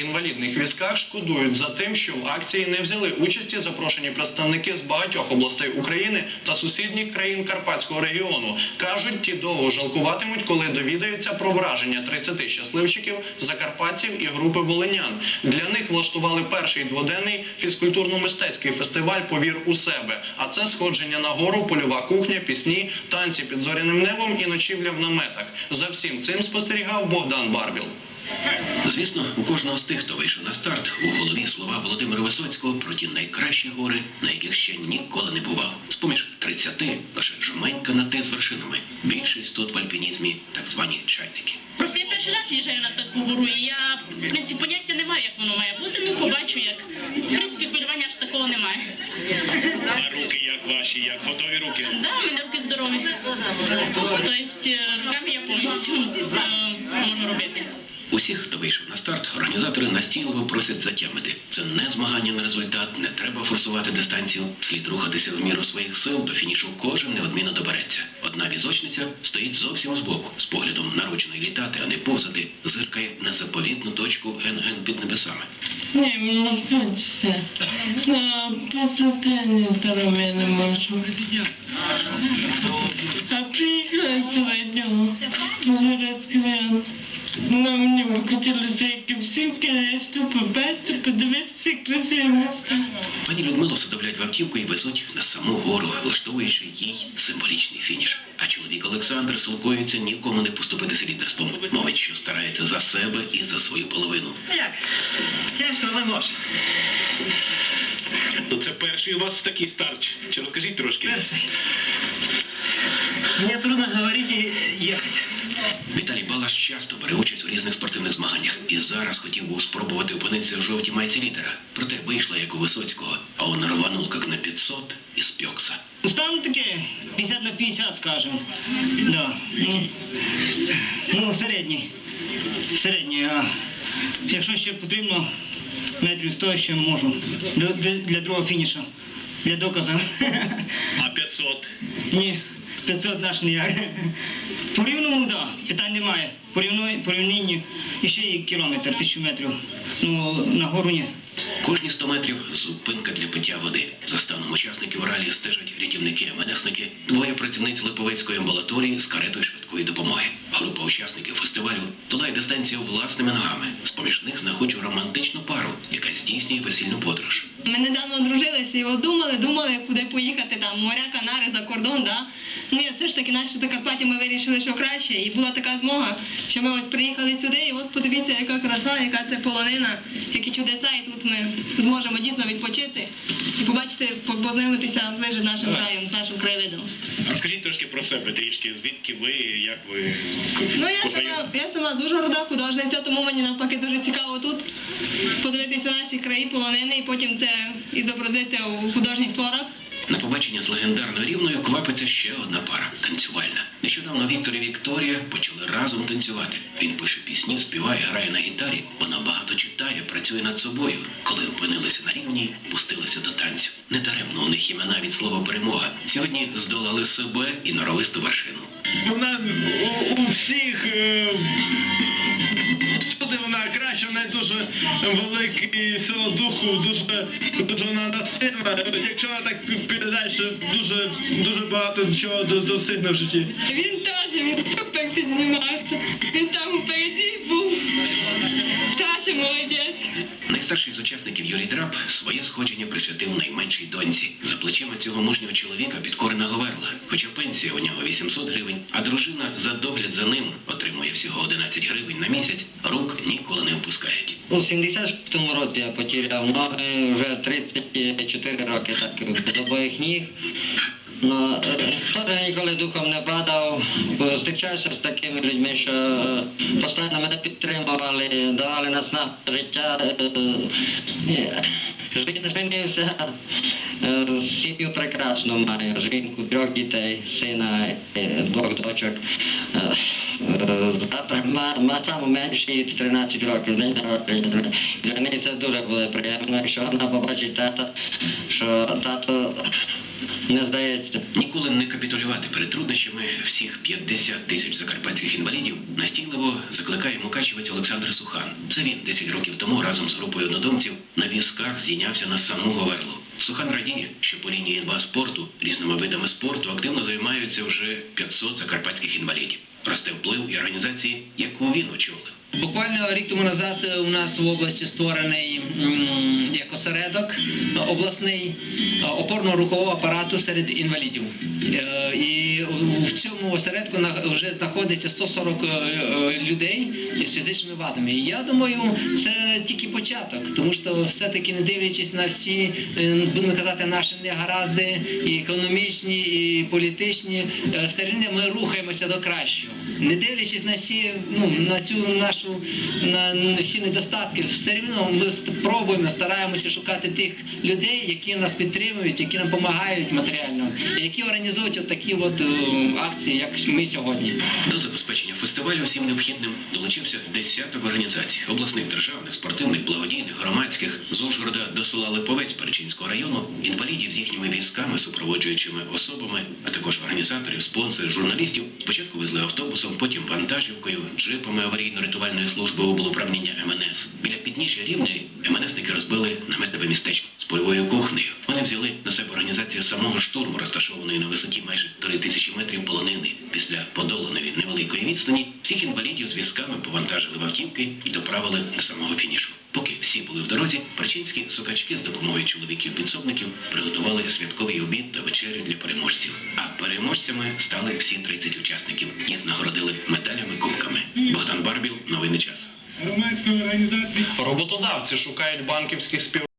інвалідних візках шкодують за тим, що в акції не взяли участі запрошені представники з багатьох областей України та сусідніх країн Карпатського регіону. кажуть, ті довго жалкуватимуть, коли довідаються про враження 30 щасливчиків, закарпатців і групи волинян. Для них влаштували перший дводенний фізкультурно-мистецький фестиваль Повір у себе. А це сходження на гору, польова кухня, пісні, танці під зоряним небом і ночівля в наметах. За всім цим спостерігав Богдан Барбіл. Звісно, у кожного з тих, хто вийшов на старт, у голові слова Володимира Висоцького про ті найкращі гори, на яких ще ніколи не бував. З-поміж 30 лише жменька на те з вершинами. Більшість тут в альпінізмі так звані чайники. Просто я перший раз їжджаю на таку гору, і я в принципі поняття не маю, як воно має бути. Ну побачу, як в принципі хвилювання аж такого немає. А руки як ваші, як готові руки? Да, у мене руки здорові. Тобто е, руками я повністю е, можу робити. Усіх, хто вийшов на старт, організатори настійливо просять затямити. Це не змагання на результат, не треба форсувати дистанцію. Слід рухатися в міру своїх сил, до фінішу кожен неодмінно добереться. Одна візочниця стоїть зовсім збоку, з поглядом народженої літати, а не повзати, зиркає на заповітну точку ген-ген під небесами. Не, мені хочеться. Ну, по состоянию здоров'я не можу. А приїхала сьогодні в Жирецький Ну, мені хотілося, як і всім, конечно, побачити, подивитися красиве. Пані Людмилу садовлять в автівку і везуть на саму гору, влаштовуючи їй символічний фініш. А чоловік Олександр силкується нікому не поступитися лідерством. Мовить, що старається за себе і за свою половину. Як? Тяжко, але можна. Ну це перший у вас такий старт. Чи розкажіть трошки? Перший. Мне трудно говорить и ехать. Віталій Балаш часто бере участь у різних спортивних змаганнях і зараз хотів був спробувати опинитися в жовтій майці лідера. Проте вийшло як у Висоцького, а он рванул як на 500 і спекся. Стан таке 50 на 50, скажем. Да. Ну, ну середній. Середній, а якщо ще потрібно, метрів 100 ще можу. Для, для, другого фінішу. Для доказу. А 500? Ні, 500 наш ніяк. По рівному, так, да, питань немає. По рівної- по рівнині і ще є кілометр, тисячу метрів. Ну, на гору ні. Кожні 100 метрів зупинка для пиття води. За станом учасників ралі стежать рятівники, менесники, двоє працівниць Липовецької амбулаторії з каретою швидкої допомоги. Група учасників фестивалю долає дистанцію власними ногами. З поміж них знаходжу романтичну пару, яка здійснює весільну подорож. Ми недавно одружилися і думали, думали, куди поїхати там, моря, Канари, за кордон, да. Ну і все ж таки наші Закарпаття ми вирішили, що краще. І була така змога, що ми ось приїхали сюди, і от подивіться, яка краса, яка це полонина, які чудеса, і тут ми зможемо дійсно відпочити і побачити, познайомитися ближе з нашим краєм, з нашим краєвидом. Розкажіть трошки про себе трішки, звідки ви, як ви Ну я сама, я сама з Ужгорода художниця, тому мені навпаки дуже цікаво тут подивитися наші краї, полонини, і потім це і зобразити у художніх творах. На побачення з легендарною рівною квапиться ще одна пара танцювальна. Нещодавно Віктор і Вікторія почали разом танцювати. Він пише пісні, співає, грає на гітарі. Вона багато читає, працює над собою. Коли опинилися на рівні, пустилися до танцю. Недаремно у них імена від слова перемога. Сьогодні здолали себе і норовисту вершину. Вона у, всіх е, всюди вона краща, вона дуже великий сила духу, дуже, дуже вона насильна. Якщо вона так піде далі, дуже, дуже багато чого до- достигне в житті. Він теж, він супер піднімався. Він там впереді був. Саша молодець. Найстарший з учасників Юрій Драб своє сходження присвятив найменшій доньці. За плечима цього мужнього чоловіка підкорена Говерла. Хоча пенсія у нього 800 гривень, а дружина за догляд за ним отримує всього 11 гривень на місяць, рук ніколи не опускають. У 76-му році я потеряв ноги, вже 34 роки так з обоїх ніг. Ну, е, ніколи духом не падав, бо зустрічався з такими людьми, що е, постійно мене підтримували, давали наснагу життя. е, е, Женився, сім'ю прекрасну маю, жінку, трьох дітей, сина, двох дочок. Ма, саме менший 13 років. Для неї це дуже буде приємно, якщо вона побачить тата, що тато не здається. Ніколи не капітулювати перед труднощами всіх 50 тисяч закарпатських інвалідів настійливо закликає мукачівець Олександр Сухан. Це він 10 років тому разом з групою однодумців на візках зійнявся на саму Говерлу. Сухан радіє, що по лінії НБА спорту різними видами спорту активно займаються вже 500 закарпатських інвалідів. Росте вплив і організації, яку він очолив. Буквально рік тому назад е, у нас в області створений як осередок е, обласний е, опорно-рухового апарату серед інвалідів. І в цьому осередку вже знаходиться 140 е, е, людей із фізичними вадами. Я думаю, це тільки початок, тому що все-таки не дивлячись на всі, будемо казати, наші негаразди, і економічні, і політичні, все рівно ми рухаємося до кращого. Не дивлячись на всі, ну, на цю нашу на, на всі недостатки, все рівно ми пробуємо, стараємося шукати тих людей, які нас підтримують, які нам допомагають матеріально, які організують от такі от е, акції, як ми сьогодні. До забезпечення фестивалю всім необхідним долучився десяток організацій обласних, державних, спортивних, благодійних, громадських з Ужгорода до села Липовець Перечинського району, інвалідів з їхніми візками, супроводжуючими особами, а також організаторів, спонсорів, журналістів. Спочатку везли автобусом, потім вантажівкою, джипами аварійно-рятувальної служби облуправління МНС. Біля підніжжя рівної МНСники розбили наметове містечко з польовою кухнею. Вони взяли на себе організацію самого штурму, розташованої на висоті майже 3 тисячі метрів полонини. Після подоланої невеликої відстані всіх інвалідів з візками повантажили в автівки і доправили до самого фінішу. Поки всі були в дорозі, причинські сокачки з допомогою чоловіків-підсобників приготували обід та вечерю для переможців. А переможцями стали всі 30 учасників. Їх нагородили медалями, кубками. Богдан Барбіл, новини час. Роботодавці шукають банківських спів.